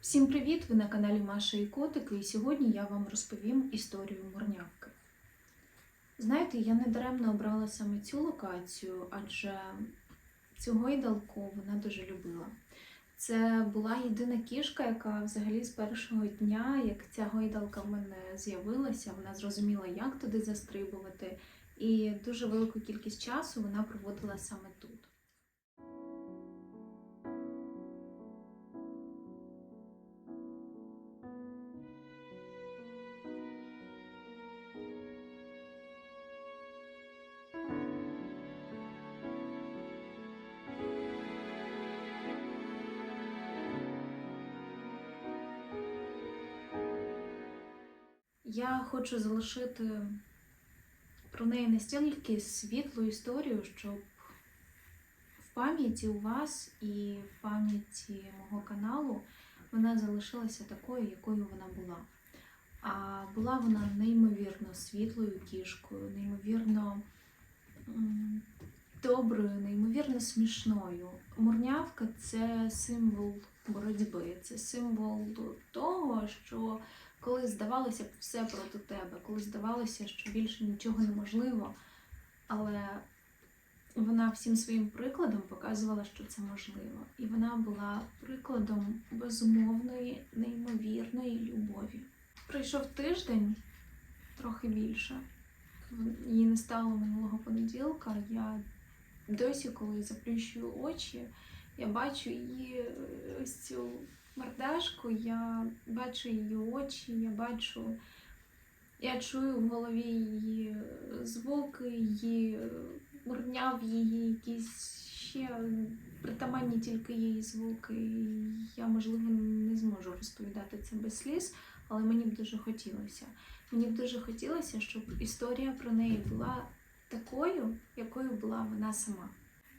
Всім привіт! Ви на каналі Маша і Котики, і сьогодні я вам розповім історію мурнявки. Знаєте, я не даремно обрала саме цю локацію, адже цю гойдалку вона дуже любила. Це була єдина кішка, яка взагалі з першого дня, як ця гойдалка в мене з'явилася, вона зрозуміла, як туди застрибувати, і дуже велику кількість часу вона проводила саме тут. Я хочу залишити про неї настільки світлу історію, щоб в пам'яті у вас і в пам'яті мого каналу вона залишилася такою, якою вона була. А була вона неймовірно світлою кішкою, неймовірно доброю, неймовірно смішною. Мурнявка це символ боротьби, це символ того, що коли здавалося б все проти тебе, коли здавалося, що більше нічого неможливо, але вона всім своїм прикладом показувала, що це можливо. І вона була прикладом безумовної, неймовірної любові. Пройшов тиждень, трохи більше. Її не стало минулого понеділка. Я досі, коли заплющую очі, я бачу її ось цю мордашку, я бачу її очі, я бачу, я чую в голові її звуки, її мурняв її якісь ще притаманні тільки її звуки. Я, можливо, не зможу розповідати це без сліз, але мені б дуже хотілося. Мені б дуже хотілося, щоб історія про неї була такою, якою була вона сама.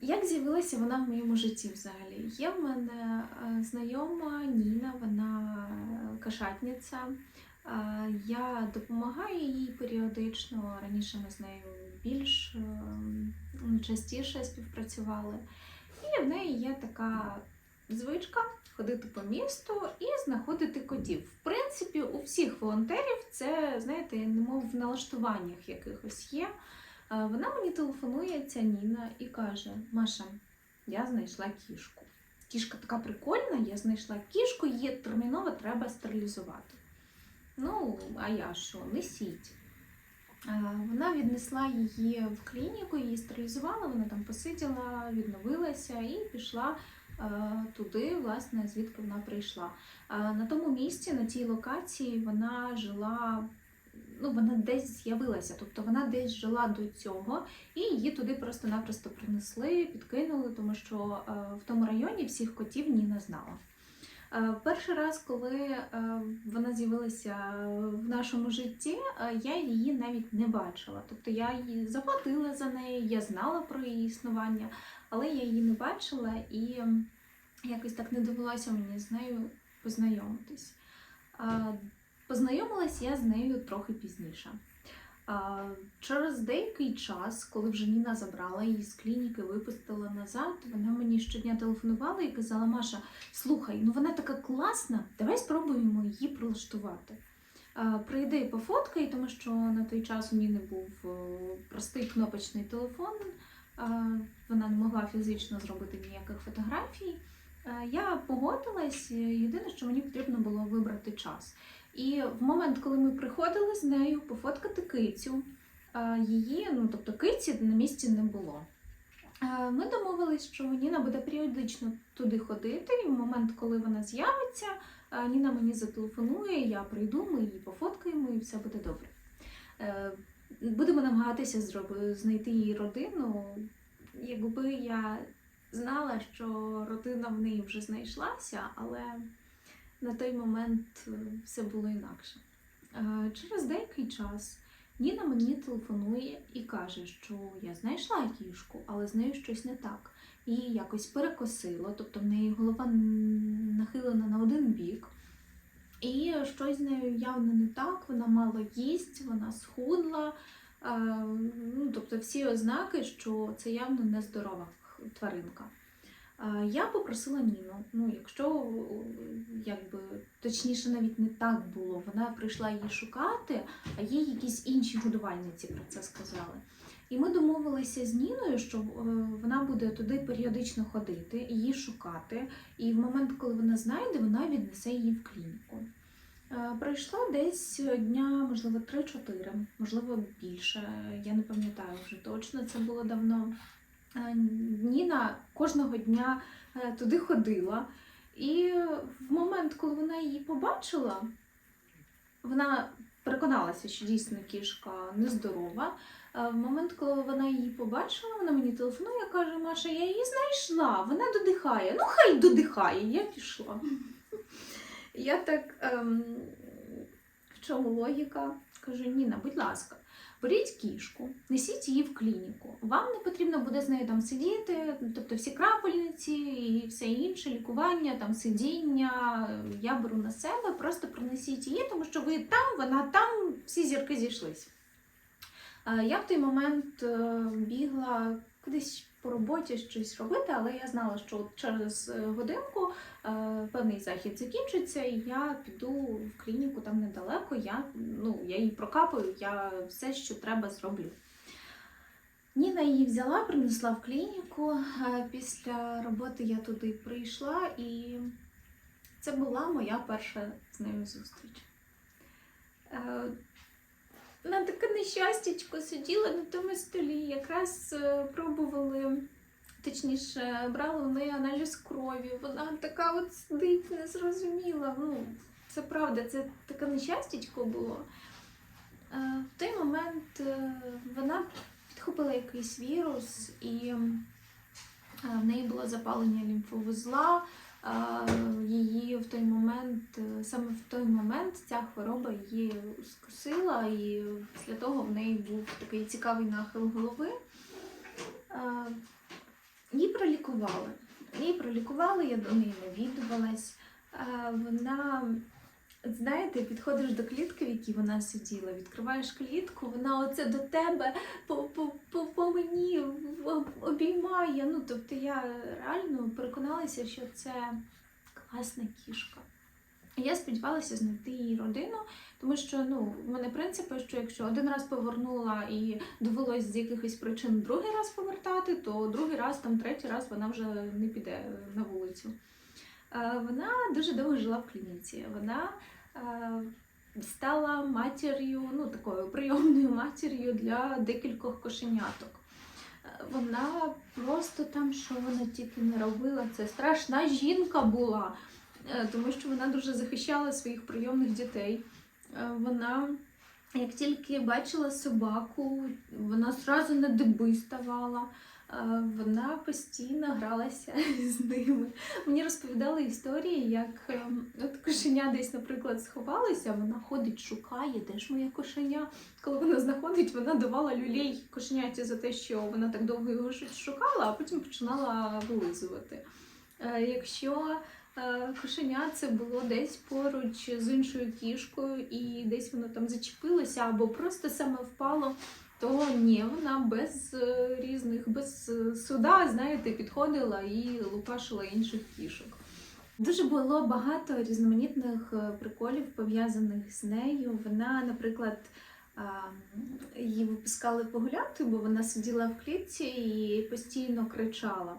Як з'явилася вона в моєму житті взагалі? Є в мене е, знайома Ніна, вона кошатниця. Е, Я допомагаю їй періодично. Раніше ми з нею більш е, частіше співпрацювали. І в неї є така звичка ходити по місту і знаходити котів. В принципі, у всіх волонтерів це, знаєте, немов в налаштуваннях якихось є. Вона мені телефонує, ця Ніна, і каже: Маша, я знайшла кішку. Кішка така прикольна, я знайшла кішку, її терміново треба стерилізувати. Ну, а я що, несіть. Вона віднесла її в клініку, її стерилізувала, вона там посиділа, відновилася і пішла е, туди, власне, звідки вона прийшла. На тому місці, на тій локації, вона жила ну, вона десь з'явилася, тобто вона десь жила до цього, і її туди просто-напросто принесли, підкинули, тому що е, в тому районі всіх котів Ніна знала. Е, Перший раз, коли е, вона з'явилася в нашому житті, я її навіть не бачила. Тобто я її заплатила за неї, я знала про її існування, але я її не бачила і якось так не довелося мені з нею познайомитись. Е, Познайомилась я з нею трохи пізніше. Через деякий час, коли вже Ніна забрала її з клініки, випустила назад, вона мені щодня телефонувала і казала: Маша, слухай, ну вона така класна, давай спробуємо її прилаштувати. Прийди і пофоткай, тому що на той час у Ніни був е, простий кнопочний телефон, вона не могла фізично зробити ніяких фотографій. Е, Я погодилась, єдине, що мені потрібно було вибрати час. І в момент, коли ми приходили з нею пофоткати кицю, її, ну тобто киці на місці не було. Ми домовились, що Ніна буде періодично туди ходити, і в момент, коли вона з'явиться, Ніна мені зателефонує, я прийду, ми її пофоткаємо і все буде добре. Е, Будемо намагатися знайти її родину. Якби я знала, що родина в неї вже знайшлася, але на той момент е, все було інакше. Е, Через деякий час Ніна мені телефонує і каже, що я знайшла кішку, але з нею щось не так. Її якось перекосило, тобто в неї голова нахилена на один бік. І щось з нею явно не так, вона мало їсть, вона схудла. Е, Ну, тобто всі ознаки, що це явно нездорова тваринка. Я попросила Ніну, ну, якщо е, якби Точніше, навіть не так було. Вона прийшла її шукати, а їй якісь інші годувальниці про це сказали. І ми домовилися з Ніною, що е, вона буде туди періодично ходити, її шукати. І в момент, коли вона знайде, вона віднесе її в клініку. Е, Пройшло десь дня, можливо, 3-4, можливо, більше. Я не пам'ятаю вже точно, це було давно. Е, Ніна кожного дня е, туди ходила. І в момент, коли вона її побачила, вона переконалася, що дійсно кішка нездорова. Е, В момент, коли вона її побачила, вона мені телефонує, каже, Маша, я її знайшла, вона додихає. Ну, хай додихає, я пішла. Я так, ем, в чому логіка? Кажу, Ніна, будь ласка, беріть кішку, несіть її в клініку. Вам не потрібно буде з нею там сидіти, тобто всі крапельниці і все інше, лікування, там сидіння. Я беру на себе, просто принесіть її, тому що ви там, вона там, всі зірки зійшлись. Е, Я в той момент е, бігла кудись по роботі щось робити, але я знала, що через е, годинку е, певний захід закінчиться, і я піду в клініку там недалеко. Я, ну, я її прокапаю, я все, що треба, зроблю. Ніна її взяла, принесла в клініку. Е, Після роботи я туди прийшла, і це була моя перша з нею зустріч. Е, на таке нещастячко сиділа на тому столі, якраз е, пробували, точніше, брали у неї аналіз крові. Вона така от сидить, незрозуміла. Ну, це правда, це таке нещастячко було. Е, В той момент е, вона підхопила якийсь вірус, і в неї було запалення лімфовузла. Її в той момент, е, саме в той момент ця хвороба її скосила, і після того в неї був такий цікавий нахил голови. Її пролікували. Її пролікували, я до неї навідувалась. Вона, знаєте, підходиш до клітки, в якій вона сиділа, відкриваєш клітку, вона оце до тебе по, по, по, по мені обіймає. Ну, тобто я реально переконалася, що це класна кішка. Я сподівалася знайти її родину, тому що ну, в мене принципи, що якщо один раз повернула і довелось з якихось причин другий раз повертати, то другий раз, там третій раз вона вже не піде на вулицю. Е, Вона дуже довго жила в клініці. Вона е, стала матір'ю, ну такою прийомною матір'ю для декількох кошеняток. Е, Вона просто там, що вона тільки не робила, це страшна жінка була, тому що вона дуже захищала своїх прийомних дітей. Вона, як тільки бачила собаку, вона зразу на диби ставала. Е, Вона постійно гралася з ними. Мені розповідали історії, як ем, от кошеня десь, наприклад, сховалося, вона ходить, шукає, де ж моє кошеня. Коли вона знаходить, вона давала люлей кошеняті за те, що вона так довго його шукала, а потім починала вилизувати. Е, Якщо е, кошеня це було десь поруч з іншою кішкою, і десь воно там зачепилося або просто саме впало. То ні, вона без е, різних, без е, суда, знаєте, підходила і лупашила інших кішок. Дуже було багато різноманітних е, приколів пов'язаних з нею. Вона, наприклад, її випускали погуляти, бо вона сиділа в клітці і постійно кричала.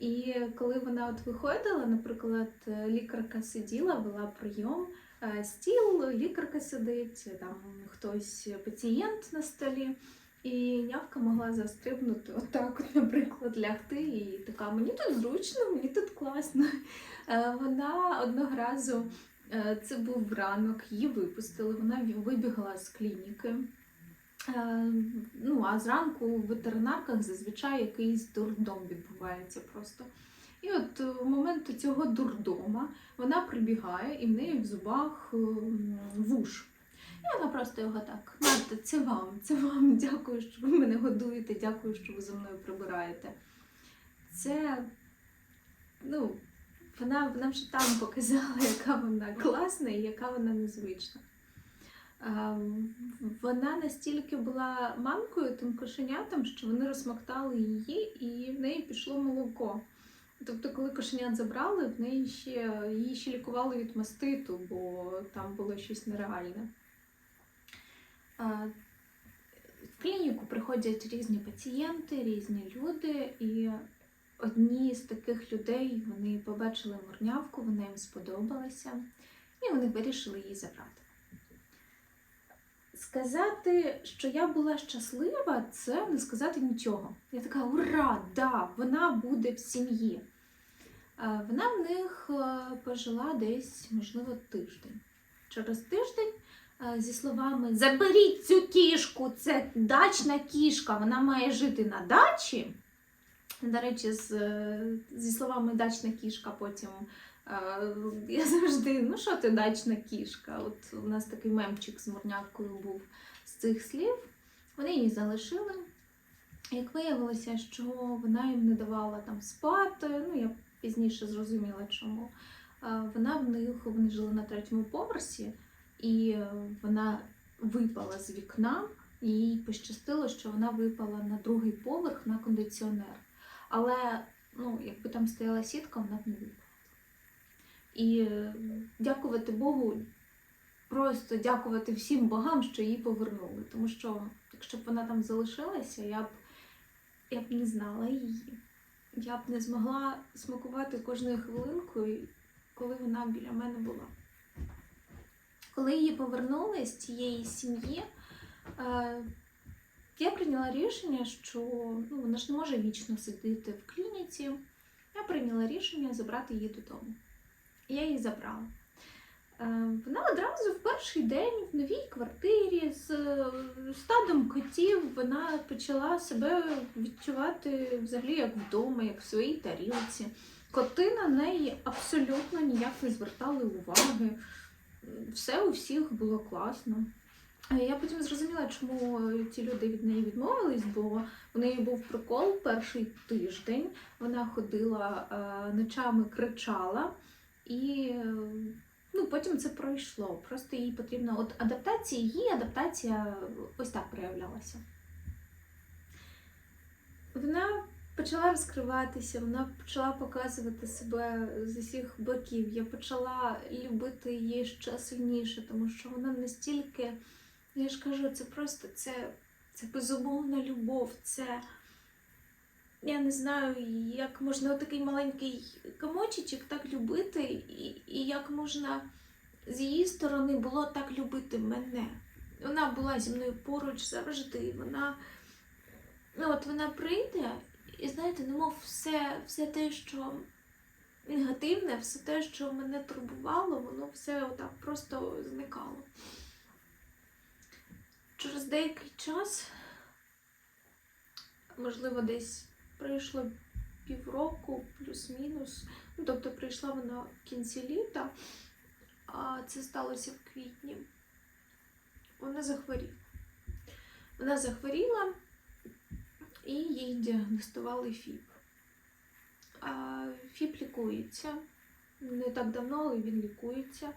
І коли вона от виходила, наприклад, лікарка сиділа, вела прийом, стіл, лікарка сидить, там хтось пацієнт на столі. І явка могла застрибнути отак, наприклад, лягти і така, мені тут зручно, мені тут класно. Е, Вона одного разу, е, це був ранок, її випустили, вона вибігла з клініки. Е, Ну, а зранку в ветеринарках зазвичай якийсь дурдом відбувається просто. І от е, в момент цього дурдома вона прибігає і в неї в зубах ем, вуш. І вона просто його так, Марта, це вам, це вам, дякую, що ви мене годуєте, дякую, що ви за мною прибираєте. Це, ну, вона, вона вже там показала, яка вона класна і яка вона незвична. Ем, Вона настільки була мамкою тим кошенятам, що вони розсмоктали її, і в неї пішло молоко. Тобто, коли кошенят забрали, в неї ще її ще лікували від маститу, бо там було щось нереальне. В клініку приходять різні пацієнти, різні люди, і одні з таких людей вони побачили мурнявку, вона їм сподобалася, і вони вирішили її забрати. Сказати, що я була щаслива, це не сказати нічого. Я така ура! Да, вона буде в сім'ї. Е, Вона в них е, пожила десь, можливо, тиждень. Через тиждень, е, зі словами Заберіть цю кішку, це дачна кішка, вона має жити на дачі. До речі, з, зі словами дачна кішка потім я завжди, ну що ти дачна кішка? От у нас такий мемчик з мурнявкою був з цих слів. Вони її залишили. Як виявилося, що вона їм не давала там спати, ну я пізніше зрозуміла, чому. Вона в них вони жили на третьому поверсі, і е, вона випала з вікна. Їй пощастило, що вона випала на другий поверх на кондиціонер. Але ну, якби там стояла сітка, вона б не випала. І е, дякувати Богу, просто дякувати всім богам, що її повернули. Тому що якщо б вона там залишилася, я б, я б не знала її. Я б не змогла смакувати кожною хвилинкою, коли вона біля мене була. Коли її повернули з цієї сім'ї, е, я прийняла рішення, що ну, вона ж не може вічно сидіти в клініці. Я прийняла рішення забрати її додому. І я її забрала. Е, Вона одразу в перший день в новій квартирі з е, стадом котів вона почала себе відчувати взагалі як вдома, як в своїй тарілці. Коти на неї абсолютно ніяк не звертали уваги. Все у всіх було класно. Я потім зрозуміла, чому ті люди від неї відмовились, бо у неї був прикол перший тиждень. Вона ходила е, ночами, кричала, і е, потім це пройшло. Просто їй потрібна от адаптація, її адаптація ось так проявлялася. Вона почала розкриватися, вона почала показувати себе з усіх боків. Я почала любити її ще сильніше, тому що вона настільки, я ж кажу, це просто це, це безумовна любов. Це я не знаю, як можна такий маленький комочечок так любити, і, і як можна з її сторони було так любити мене. Вона була зі мною поруч завжди. Вона, ну от вона прийде, і знаєте, немов все, все те, що негативне, все те, що мене турбувало, воно все отак просто зникало. Через деякий час, можливо, десь пройшло півроку, плюс-мінус. Ну, тобто прийшла вона в кінці літа, а це сталося в квітні. Вона захворіла. Вона захворіла і їй діагностували ФІП. ФІП лікується. Не так давно, але він лікується.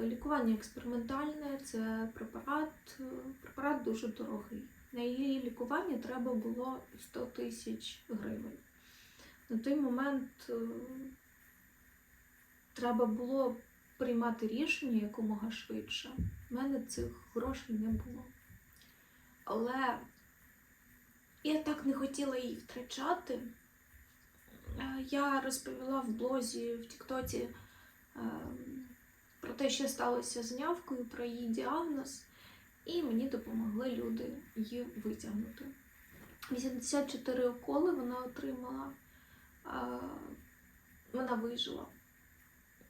Лікування експериментальне, це препарат. Препарат дуже дорогий. На її лікування треба було 100 тисяч гривень. На той момент е, треба було приймати рішення якомога швидше. У мене цих грошей не було. Але я так не хотіла її втрачати. Е, Я розповіла в блозі в Тіктоці е, про те, що сталося з нявкою, про її діагноз, і мені допомогли люди її витягнути. 84 уколи вона отримала, е, вона вижила.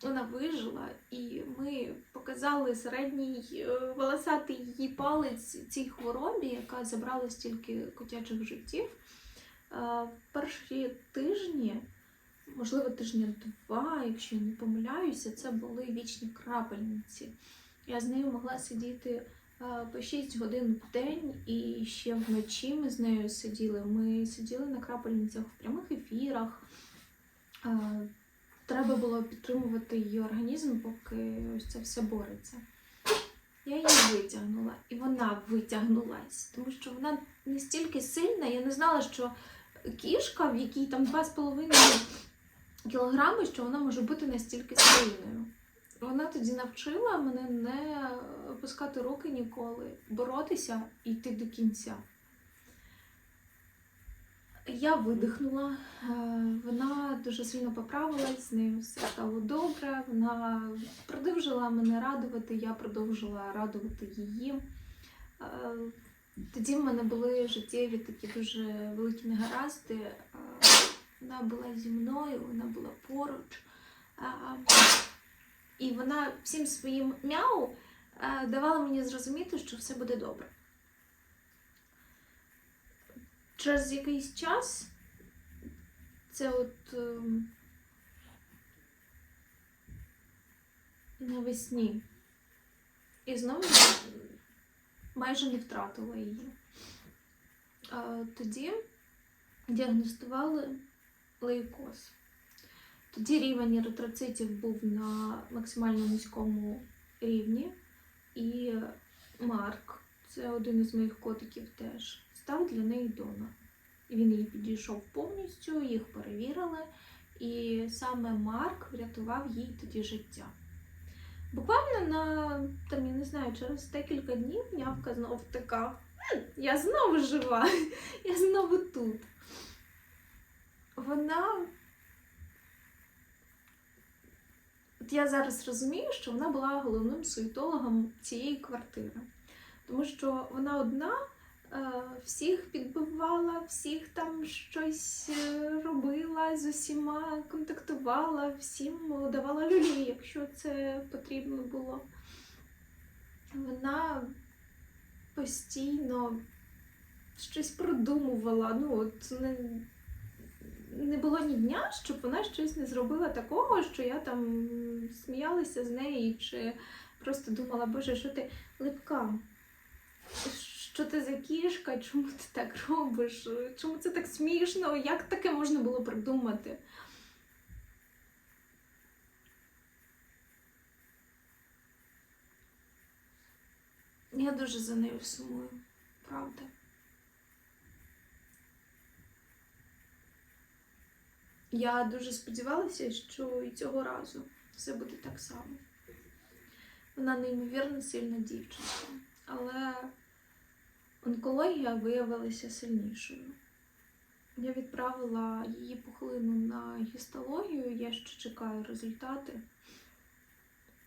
Вона вижила, і ми показали середній е, волосатий її палець цій хворобі, яка забрала стільки котячих життів. Е, перші тижні, можливо, тижня два, якщо я не помиляюся, це були вічні крапельниці. Я з нею могла сидіти е, по 6 годин в день, і ще вночі ми з нею сиділи. Ми сиділи на крапельницях в прямих ефірах. Треба було підтримувати її організм, поки ось це все бореться. Я її витягнула, і вона витягнулась, тому що вона настільки сильна, я не знала, що кішка, в якій там 2,5 кілограми, що вона може бути настільки сильною. Вона тоді навчила мене не опускати руки ніколи, боротися і йти до кінця. Я видихнула, е, вона дуже сильно поправилась, з нею все стало добре. Вона продовжила мене радувати, я продовжила радувати її. Е, Тоді в мене були життєві такі дуже великі негаразди. Е, Вона була зі мною, вона була поруч. І вона всім своїм мяу давала мені зрозуміти, що все буде добре. Через якийсь час це от ем, навесні. І знову майже не втратила її. А, тоді діагностували лейкоз. Тоді рівень еритроцитів був на максимально низькому рівні. І Марк, це один із моїх котиків теж, став для неї донором. Він її підійшов повністю, їх перевірили, і саме Марк врятував їй тоді життя. Буквально на там, я не знаю, через декілька днів нявка знову така. Я знову жива, я знову тут. Вона. От я зараз розумію, що вона була головним суетологом цієї квартири. Тому що вона одна всіх підбивала, всіх там щось е, робила, з усіма контактувала, всім давала люлі, якщо це потрібно було. Вона постійно щось продумувала. Ну, от не, не було ні дня, щоб вона щось не зробила такого, що я там сміялася з неї, чи просто думала, боже, що ти липка? Що ти за кішка? Чому ти так робиш? Чому це так смішно? Як таке можна було придумати? Я дуже за нею сумую, правда. Я дуже сподівалася, що і цього разу все буде так само. Вона неймовірно сильна дівчинка, але онкологія виявилася сильнішою. Я відправила її пухлину на гістологію, я ще чекаю результати.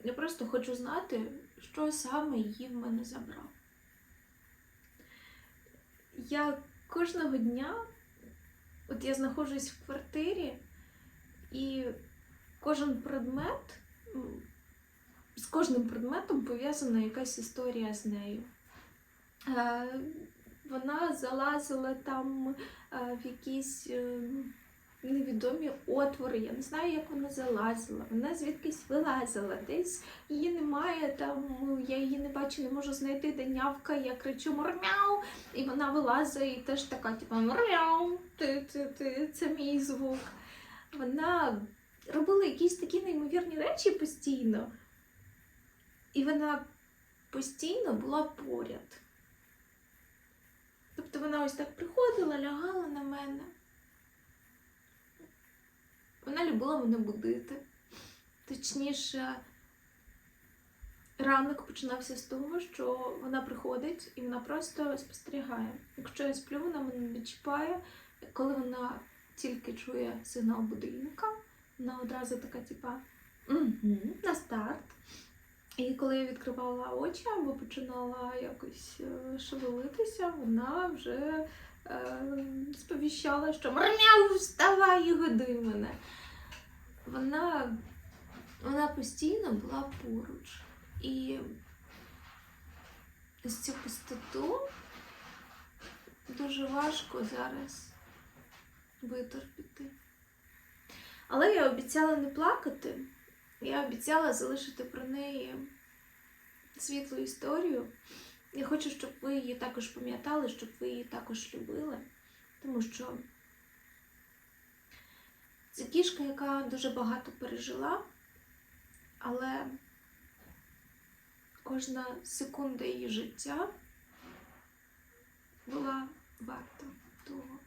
Я просто хочу знати, що саме її в мене забрав. Я кожного дня, от я знаходжусь в квартирі, і кожен предмет, з кожним предметом пов'язана якась історія з нею. Е, Вона залазила там е, в якісь е, невідомі отвори. Я не знаю, як вона залазила. Вона звідкись вилазила. Десь її немає, там я її не бачу, не можу знайти, де нявка, я кричу мурмяу, і вона вилазить і теж така, типу, мурмяу, ти, ти, ти, це мій звук. Вона робила якісь такі неймовірні речі постійно. І вона постійно була поряд. Тобто вона ось так приходила, лягала на мене. Вона любила мене будити. Точніше, ранок починався з того, що вона приходить і вона просто спостерігає. Якщо я сплю, вона мене не чіпає. Коли вона тільки чує сигнал будильника, вона одразу така, типа, угу, на старт. І коли я відкривала очі або починала якось е, шевелитися, вона вже е, сповіщала, що Мармяу, вставай і годуй мене. Вона, вона постійно була поруч. І ось цю пустоту дуже важко зараз витерпіти. Але я обіцяла не плакати. Я обіцяла залишити про неї світлу історію. Я хочу, щоб ви її також пам'ятали, щоб ви її також любили. Тому що це кішка, яка дуже багато пережила, але кожна секунда її життя була варта того.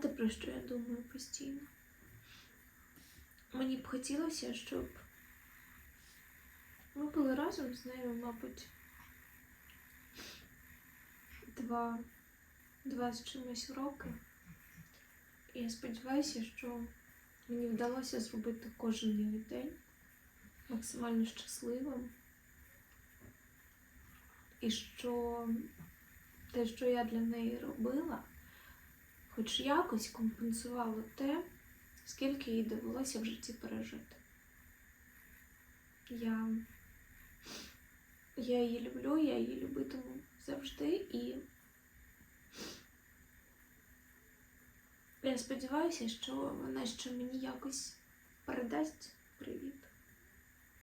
Знаєте, про що я думаю постійно? Мені б хотілося, щоб ми були разом з нею, мабуть, два, два з чимось роки. І я сподіваюся, що мені вдалося зробити кожен її день максимально щасливим. І що те, що я для неї робила, хоч якось компенсувало те, скільки їй довелося в житті пережити. Я, я її люблю, я її любитиму завжди і я сподіваюся, що вона ще мені якось передасть привіт.